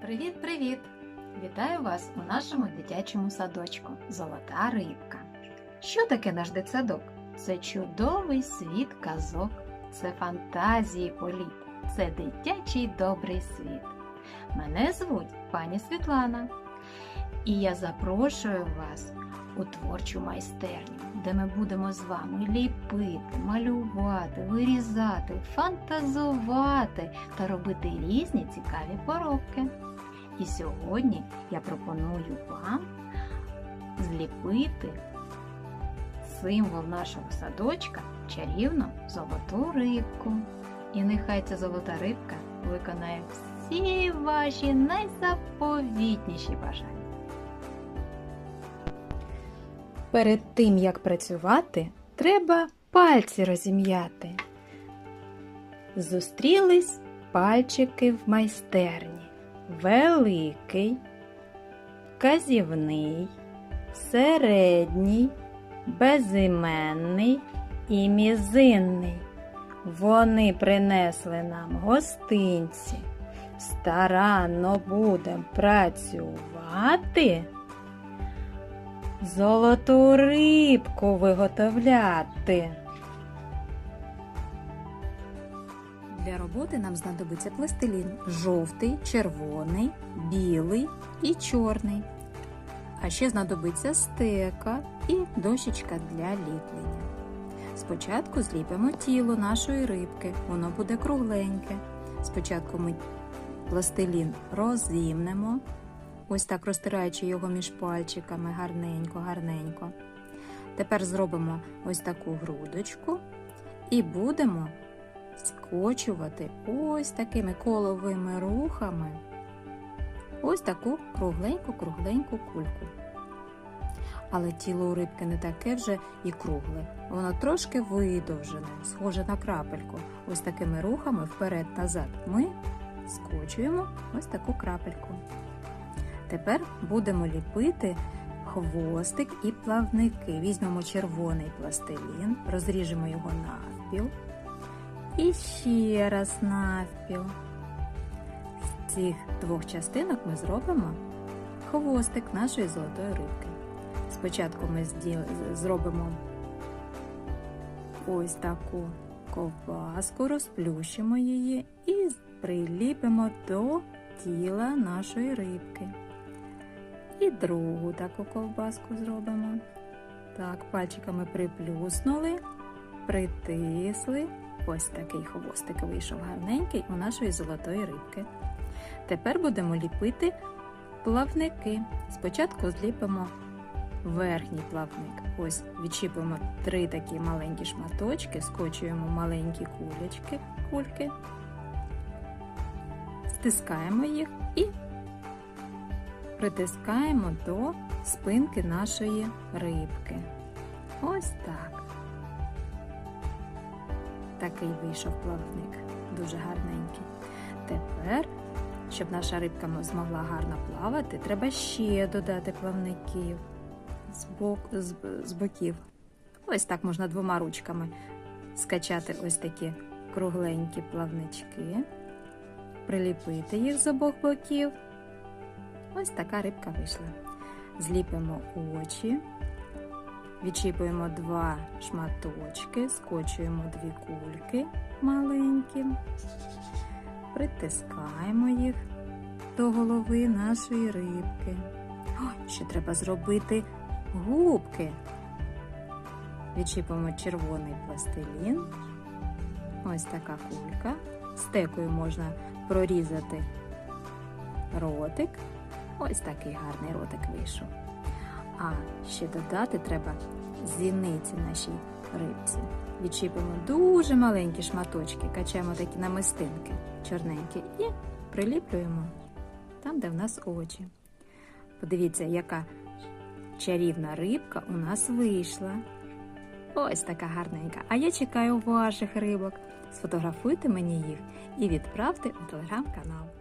Привіт-привіт! Вітаю вас у нашому дитячому садочку Золота рибка. Що таке наш дитсадок? Це чудовий світ казок, це фантазії політ, це дитячий добрий світ. Мене звуть пані Світлана, і я запрошую вас у творчу майстерню, де ми будемо з вами ліпити, малювати, вирізати, фантазувати та робити різні цікаві поробки. І сьогодні я пропоную вам зліпити символ нашого садочка чарівну золоту рибку. І нехай ця золота рибка виконає всі ваші найзаповітніші бажання. Перед тим, як працювати, треба пальці розім'яти. Зустрілись пальчики в майстерні. Великий, казівний, середній, безіменний і мізинний. Вони принесли нам гостинці. Старанно будем працювати. Золоту рибку виготовляти. Для роботи нам знадобиться пластилін жовтий, червоний, білий і чорний. А ще знадобиться стека і дощечка для ліплення. Спочатку зліпимо тіло нашої рибки, воно буде кругленьке. Спочатку ми пластилін розімнемо, ось так розтираючи його між пальчиками гарненько, гарненько. Тепер зробимо ось таку грудочку і будемо скочувати ось такими коловими рухами ось таку кругленьку-кругленьку кульку. Але тіло у рибки не таке вже і кругле, воно трошки видовжене, схоже на крапельку. Ось такими рухами вперед-назад ми скочуємо ось таку крапельку. Тепер будемо ліпити хвостик і плавники. Візьмемо червоний пластилін, розріжемо його навпіл. І ще раз навпіл. З цих двох частинок ми зробимо хвостик нашої золотої рибки. Спочатку ми зробимо ось таку ковбаску, розплющимо її і приліпимо до тіла нашої рибки. І другу таку ковбаску зробимо. Так, пальчиками приплюснули, притисли. Ось такий хвостик вийшов гарненький у нашої золотої рибки. Тепер будемо ліпити плавники. Спочатку зліпимо верхній плавник. Ось відчіпимо три такі маленькі шматочки, скочуємо маленькі кулечки, кульки, стискаємо їх і притискаємо до спинки нашої рибки. Ось так. Такий вийшов плавник, дуже гарненький. Тепер, щоб наша рибка змогла гарно плавати, треба ще додати плавників з, бок, з, з боків. Ось так можна двома ручками скачати ось такі кругленькі плавнички, приліпити їх з обох боків. Ось така рибка вийшла. Зліпимо очі. Відчіпуємо два шматочки, скочуємо дві кульки маленькі, притискаємо їх до голови нашої рибки. О, ще треба зробити губки. Відчіпуємо червоний пластилін. Ось така кулька. Стекою можна прорізати ротик. Ось такий гарний ротик вийшов. А ще додати треба зіниці нашій рибці. Відчіпимо дуже маленькі шматочки, качаємо такі намистинки чорненькі і приліплюємо там, де в нас очі. Подивіться, яка чарівна рибка у нас вийшла. Ось така гарненька. А я чекаю ваших рибок. Сфотографуйте мені їх і відправте у телеграм-канал.